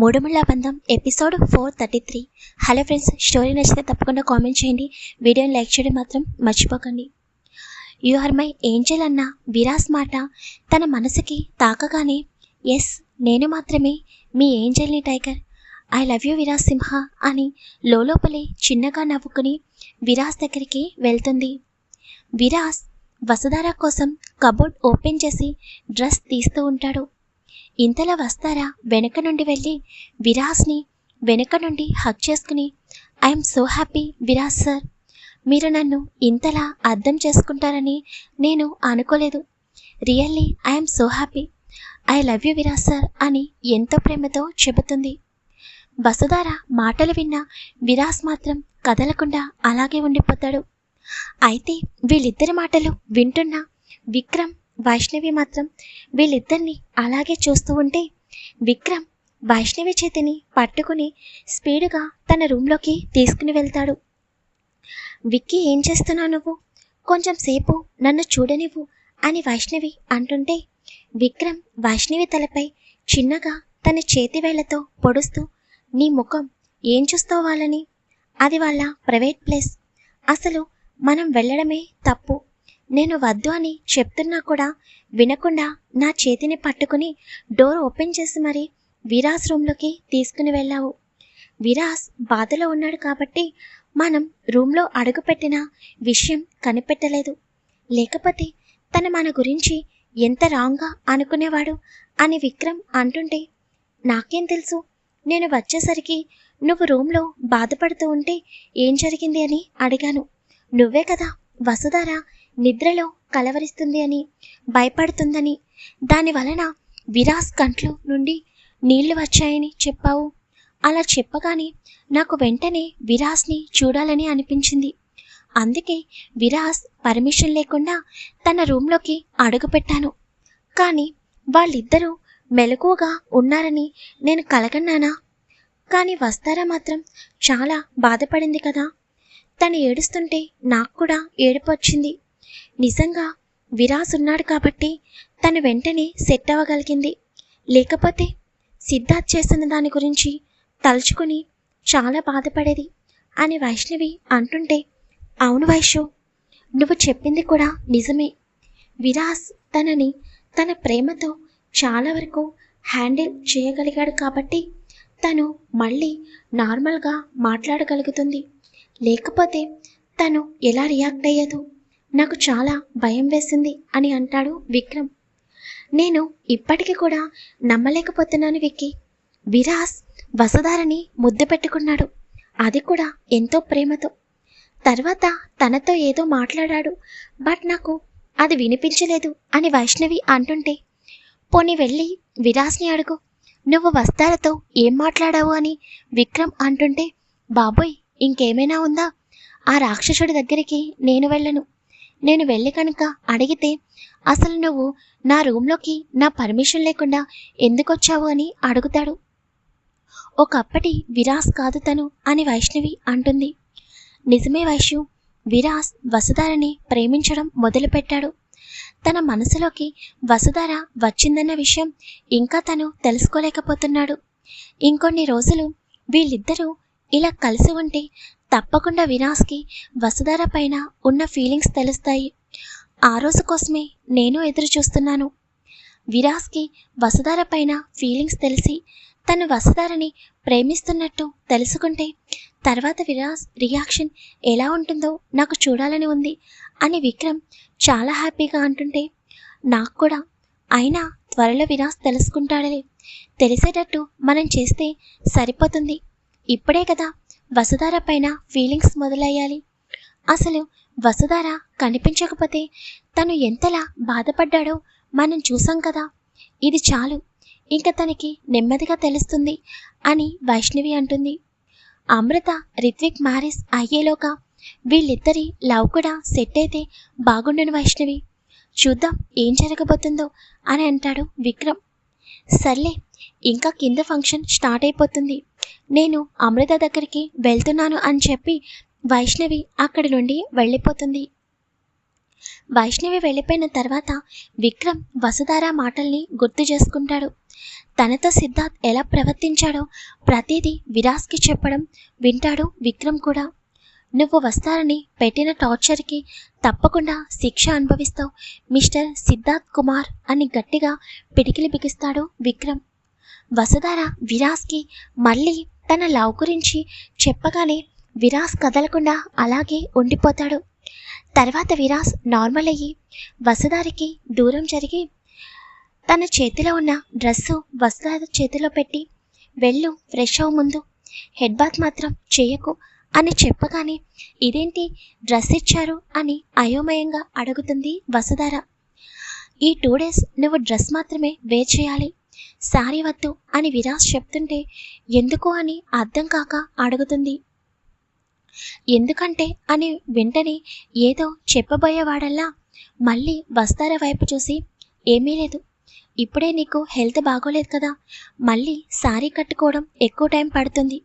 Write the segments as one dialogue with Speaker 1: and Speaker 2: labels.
Speaker 1: మూడుముళ్ళ బంధం episode four thirty three. Hello friends story నచ్చితే తప్పకుండా కామెంట్ చేయండి. వీడియోని లైక్ చేయడం మాత్రం మర్చిపోకండి. యు ఆర్ మై ఏంజల్ అన్న విరాస్ మాట తన మనసుకి తాకగానే ఎస్ నేను మాత్రమే మీ ఏంజల్ని tiger. I love you Viraj Simha అని లోపలే చిన్నగా నవ్వుకుని విరాజ్ దగ్గరికి వెళ్తుంది. విరాస్ వసుధార కోసం కబోర్డ్ ఓపెన్ చేసి డ్రెస్ తీస్తూ ఉంటాడు. ఇంతలా వస్తారా? వెనక నుండి వెళ్ళి. విరాస్ని వెనక నుండి హక్ చేసుకుని I'm so happy Viraj sir మీరు నన్ను ఇంతలా అర్థం చేసుకుంటారని నేను అనుకోలేదు. Really I'm so happy I love you Viraj sir అని ఎంతో ప్రేమతో చెబుతుంది. వసుధార మాటలు విన్న విరాస్ మాత్రం కదలకుండా అలాగే ఉండిపోతాడు. అయితే వీళ్ళిద్దరి మాటలు వింటున్న విక్రమ్ వైష్ణవి మాత్రం వీళ్ళిద్దరిని అలాగే చూస్తూ ఉంటే విక్రమ్ వైష్ణవి చేతిని పట్టుకుని స్పీడుగా తన రూమ్లోకి తీసుకుని వెళ్తాడు. విక్కీ ఏం చేస్తున్నావు నువ్వు? కొంచెం సేపు నన్ను చూడనివ్వు అని వైష్ణవి అంటుంటే విక్రమ్ వైష్ణవి తలపై చిన్నగా తన చేతి వేళ్ళతో పొడుస్తూ నీ ముఖం ఏం చూస్తావాలని అది వాళ్ళ ప్రైవేట్ ప్లేస్. అసలు మనం వెళ్ళడమే తప్పు. నేను వద్దు అని చెప్తున్నా కూడా వినకుండా నా చేతిని పట్టుకుని డోర్ ఓపెన్ చేసి మరి విరాస్ రూమ్లోకి తీసుకుని వెళ్ళావు. విరాస్ బాధలో ఉన్నాడు కాబట్టి మనం రూమ్లో అడుగుపెట్టిన విషయం కనిపెట్టలేదు. లేకపోతే తన మన గురించి ఎంత రాంగ్గా అనుకునేవాడు అని విక్రమ్ అంటుంటే నాకేం తెలుసు? నేను వచ్చేసరికి నువ్వు రూమ్లో బాధపడుతూ ఉంటే ఏం జరిగింది అని అడిగాను. నువ్వే కదా వసుధారా నిద్రలో కలవరిస్తుంది అని భయపడుతుందని. దాని వలన విరాస్ కంట్లో నుండి నీళ్ళు వచ్చాయని చెప్పావు. అలా చెప్పగానే నాకు వెంటనే విరాస్ని చూడాలని అనిపించింది. అందుకే విరాస్ పర్మిషన్ లేకుండా తన రూమ్లోకి అడుగుపెట్టాను. కానీ వాళ్ళిద్దరూ మెలకువగా ఉన్నారని నేను కలగన్నానా? కానీ వస్తారా మాత్రం చాలా బాధపడింది కదా. తను ఏడుస్తుంటే నాకు కూడా ఏడుపు వచ్చింది. నిజంగా విరాస్ ఉన్నాడు కాబట్టి తను వెంటనే సెట్ అవ్వగలిగింది. లేకపోతే సిద్ధార్థ్ చేసిన దాని గురించి తలుచుకుని చాలా బాధపడేది అని వైష్ణవి అంటుంటే అవును వైషు నువ్వు చెప్పింది కూడా నిజమే. విరాస్ తనని తన ప్రేమతో చాలా వరకు హ్యాండిల్ చేయగలిగాడు కాబట్టి తను మళ్ళీ నార్మల్గా మాట్లాడగలుగుతుంది. లేకపోతే తను ఎలా రియాక్ట్ అయ్యేదో నాకు చాలా భయం వేసింది అని అంటాడు విక్రమ్. నేను ఇప్పటికీ కూడా నమ్మలేకపోతున్నాను విక్కి. విరాస్ వసుధారని ముద్దు పెట్టుకున్నాడు. అది కూడా ఎంతో ప్రేమతో. తర్వాత తనతో ఏదో మాట్లాడాడు బట్ నాకు అది వినిపించలేదు అని వైష్ణవి అంటుంటే పోని వెళ్ళి విరాస్ని అడుగు. నువ్వు వస్తారతో ఏం మాట్లాడావు అని విక్రమ్ అంటుంటే బాబోయ్ ఇంకేమైనా ఉందా? ఆ రాక్షసుడి దగ్గరికి నేను వెళ్ళను. నేను వెళ్ళి కనుక అడిగితే అసలు నువ్వు నా రూమ్లోకి నా పర్మిషన్ లేకుండా ఎందుకు వచ్చావు అని అడుగుతాడు. ఒకప్పటి విరాస్ కాదు తను అని వైష్ణవి అంటుంది. నిజమే వైష్ణు విరాస్ వసుధారని ప్రేమించడం మొదలుపెట్టాడు. తన మనసులోకి వసుధార వచ్చిందన్న విషయం ఇంకా తను తెలుసుకోలేకపోతున్నాడు. ఇంకొన్ని రోజులు వీళ్ళిద్దరూ ఇలా కలిసి ఉంటే తప్పకుండా వినాస్కి వసుధార పైన ఉన్న ఫీలింగ్స్ తెలుస్తాయి. ఆ రోజు కోసమే నేను ఎదురు చూస్తున్నాను విరాస్కి వసుధార పైన ఫీలింగ్స్ తెలిసి తను వసుధారని ప్రేమిస్తున్నట్టు తెలుసుకుంటే తర్వాత విరాస్ రియాక్షన్ ఎలా ఉంటుందో నాకు చూడాలని ఉంది అని విక్రమ్ చాలా హ్యాపీగా అంటుంటే నాకు కూడా. అయినా త్వరలో విరాస్ తెలుసుకుంటాడలే. తెలిసేటట్టు మనం చేస్తే సరిపోతుంది. ఇప్పుడే కదా వసుధార పైన ఫీలింగ్స్ మొదలయ్యాలి. అసలు వసుధార కనిపించకపోతే తను ఎంతలా బాధపడ్డాడో మనం చూసాం కదా. ఇది చాలు ఇంకా తనకి నెమ్మదిగా తెలుస్తుంది అని వైష్ణవి అంటుంది. అమృత రిత్విక్ మ్యారేజ్ అయ్యేలోగా వీళ్ళిద్దరి లవ్ కూడా సెట్ అయితే బాగుండును వైష్ణవి. చూద్దాం ఏం జరగబోతుందో అని అంటాడు విక్రమ్. సర్లే ఇంకా కింద ఫంక్షన్ స్టార్ట్ అయిపోతుంది. నేను అమృత దగ్గరికి వెళ్తున్నాను అని చెప్పి వైష్ణవి అక్కడి నుండి వెళ్ళిపోతుంది. వైష్ణవి వెళ్ళిపోయిన తర్వాత విక్రమ్ వసుధార మాటల్ని గుర్తు చేసుకుంటాడు. తనతో సిద్ధార్థ్ ఎలా ప్రవర్తించాడో ప్రతిదీ విరాస్కి చెప్పడం వింటాడు విక్రమ్ కూడా. నువ్వు వస్తారని పెట్టిన టార్చర్కి తప్పకుండా శిక్ష అనుభవిస్తావు మిస్టర్ సిద్ధార్థ్ కుమార్ అని గట్టిగా పిడికిలి బిగిస్తాడు విక్రమ్. వసుధార విరాస్కి మళ్ళీ తన లవ్ గురించి చెప్పగానే విరాస్ కదలకుండా అలాగే ఉండిపోతాడు. తర్వాత విరాస్ నార్మల్ అయ్యి వసుధారికి దూరం జరిగి తన చేతిలో ఉన్న డ్రెస్సు వసుధార చేతిలో పెట్టి వెళ్ళు ఫ్రెష్ అవ్వ ముందు హెడ్ బాత్ మాత్రం చేయకు అని చెప్పగానే ఇదేంటి డ్రెస్ ఇచ్చారు అని అయోమయంగా అడుగుతుంది వసుధార. ఈ టూ డేస్ నువ్వు డ్రెస్ మాత్రమే వేర్ చేయాలి. సారీ వద్దు అని విరాస్ చెప్తుంటే ఎందుకు అని అర్థం కాక అడుగుతుంది. ఎందుకంటే అని వెంటనే ఏదో చెప్పబోయేవాడల్లా మళ్ళీ వస్తార వైపు చూసి ఏమీ లేదు. ఇప్పుడే నీకు హెల్త్ బాగోలేదు కదా. మళ్ళీ సారీ కట్టుకోవడం ఎక్కువ టైం పడుతుంది.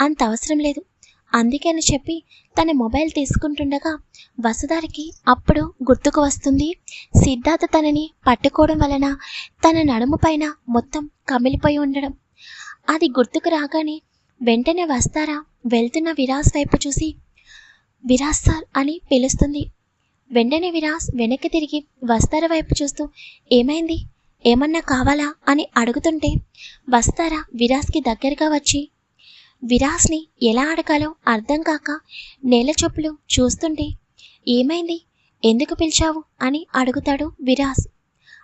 Speaker 1: అంత అవసరం లేదు. అందుకని చెప్పి తన మొబైల్ తీసుకుంటుండగా వసుధారికి అప్పుడు గుర్తుకు వస్తుంది. సిద్ధార్థ తనని పట్టుకోవడం వలన తన నడుము పైన మొత్తం కమిలిపోయి ఉండడం. అది గుర్తుకు రాగానే వెంటనే వస్తారా వెళ్తున్న విరాస్ వైపు చూసి విరాస్ సార్ అని పిలుస్తుంది. వెంటనే విరాస్ వెనక్కి తిరిగి వస్తారా వైపు చూస్తూ ఏమైంది? ఏమన్నా కావాలా? అని అడుగుతుంటే వస్తారా? విరాస్కి దగ్గరగా వచ్చి విరాస్ని ఎలా అడగాలో అర్థం కాక నేల చొప్పులు చూస్తుంటే ఏమైంది? ఎందుకు పిలిచావు? అని అడుగుతాడు విరాస్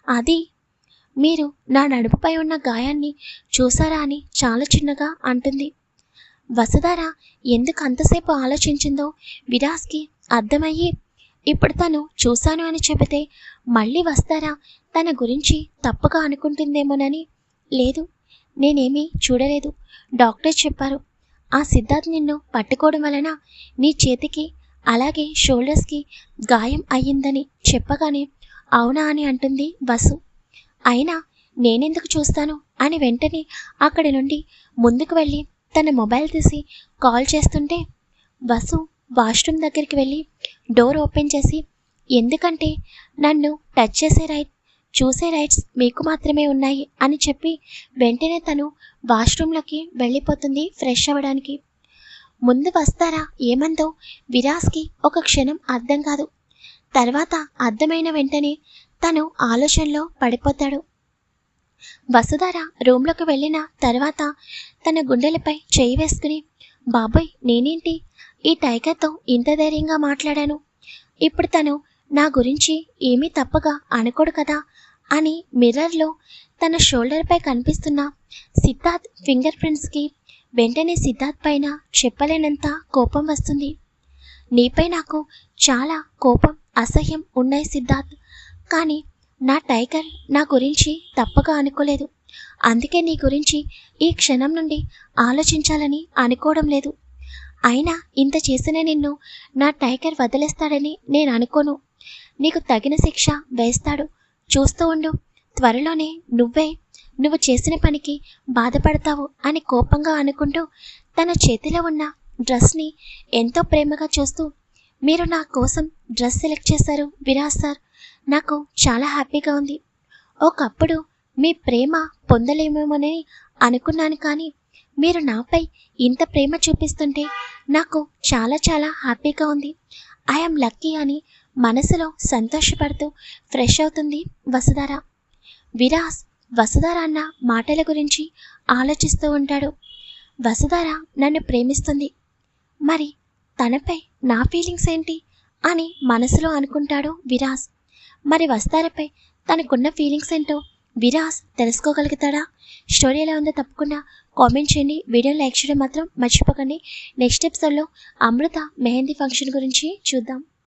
Speaker 1: అది మీరు నా నడుపుపై ఉన్న గాయాన్ని చూసారా అని చాలా చిన్నగా అంటుంది. వసుధార ఎందుకు అంతసేపు ఆలోచించిందో విరాస్కి అర్థమయ్యి ఇప్పుడు తను చూశాను అని చెబితే మళ్ళీ వస్తారా? తన గురించి తప్పుగా అనుకుంటుందేమోనని. లేదు నేనేమీ చూడలేదు. డాక్టర్ చెప్పారు ఆ సిద్ధార్థ్ నిన్ను పట్టుకోవడం వలన నీ చేతికి అలాగే షోల్డర్స్కి గాయం అయ్యిందని చెప్పగానే అవునా అని అంటుంది వసు. అయినా నేనెందుకు చూస్తాను? అని వెంటనే అక్కడి నుండి ముందుకు వెళ్ళి తన మొబైల్ తీసి కాల్ చేస్తుంటే వసు వాష్రూమ్ దగ్గరికి వెళ్ళి డోర్ ఓపెన్ చేసి ఎందుకంటే నన్ను టచ్ చేసే రైట్ చూసే రైట్స్ మీకు మాత్రమే ఉన్నాయి అని చెప్పి వెంటనే తను వాష్రూమ్లోకి వెళ్ళిపోతుంది ఫ్రెష్ అవ్వడానికి. ముందు వస్తారా ఏమందో విరాస్కి ఒక క్షణం అర్థం కాదు. తర్వాత అర్థమైన వెంటనే తను ఆలోచనలో పడిపోతాడు. వసుధార రూమ్లోకి వెళ్ళిన తర్వాత తన గుండెలపై చేయి వేసుకుని బాబోయ్ నేనేంటి? ఈ టైగర్తో ఇంత ధైర్యంగా మాట్లాడాను. ఇప్పుడు తను నా గురించి ఏమీ తప్పగా అనుకోడు కదా. అని మిర్రర్లో తన షోల్డర్పై కనిపిస్తున్న సిద్ధార్థ్ ఫింగర్ ప్రింట్స్కి వెంటనే సిద్ధార్థ్ పైన చెప్పలేనంత కోపం వస్తుంది. నీపై నాకు చాలా కోపం అసహ్యం ఉన్నాయి సిద్ధార్థ్. కానీ నా టైగర్ నా గురించి తప్పగా అనుకోలేదు. అందుకే నీ గురించి ఈ క్షణం నుండి ఆలోచించాలని అనుకోవడం లేదు. అయినా ఇంత చేసిన నిన్ను నా టైగర్ వదిలేస్తాడని నేను అనుకోను. నీకు తగిన శిక్ష వేస్తాడు. చూస్తూ ఉండు. త్వరలోనే నువ్వే నువ్వు చేసిన పనికి బాధపడతావు అని కోపంగా అనుకుంటూ తన చేతిలో ఉన్న డ్రెస్ని ఎంతో ప్రేమగా చూస్తూ మీరు నా కోసం డ్రెస్ సెలెక్ట్ చేశారు విరాజ్ సార్. నాకు చాలా హ్యాపీగా ఉంది. ఒకప్పుడు మీ ప్రేమ పొందలేమేమోనని అనుకున్నాను కానీ మీరు నాపై ఇంత ప్రేమ చూపిస్తుంటే నాకు చాలా చాలా హ్యాపీగా ఉంది. ఐఎమ్ లక్కీ అని మనసులో సంతోషపడుతూ ఫ్రెష్ అవుతుంది వసుధార. విరాస్ వసుధార అన్న మాటల గురించి ఆలోచిస్తూ ఉంటాడు. వసుధార నన్ను ప్రేమిస్తుంది. మరి తనపై నా ఫీలింగ్స్ ఏంటి అని మనసులో అనుకుంటాడు విరాస్. మరి వస్తారపై తనకున్న ఫీలింగ్స్ ఏంటో విరాస్ తెలుసుకోగలుగుతాడా? స్టోరీ ఎలా ఉందో తప్పకుండా కామెంట్ చేయండి. వీడియో లైక్ చేయడం మాత్రం మర్చిపోకండి. నెక్స్ట్ ఎపిసోడ్లో అమృత మెహందీ ఫంక్షన్ గురించి చూద్దాం.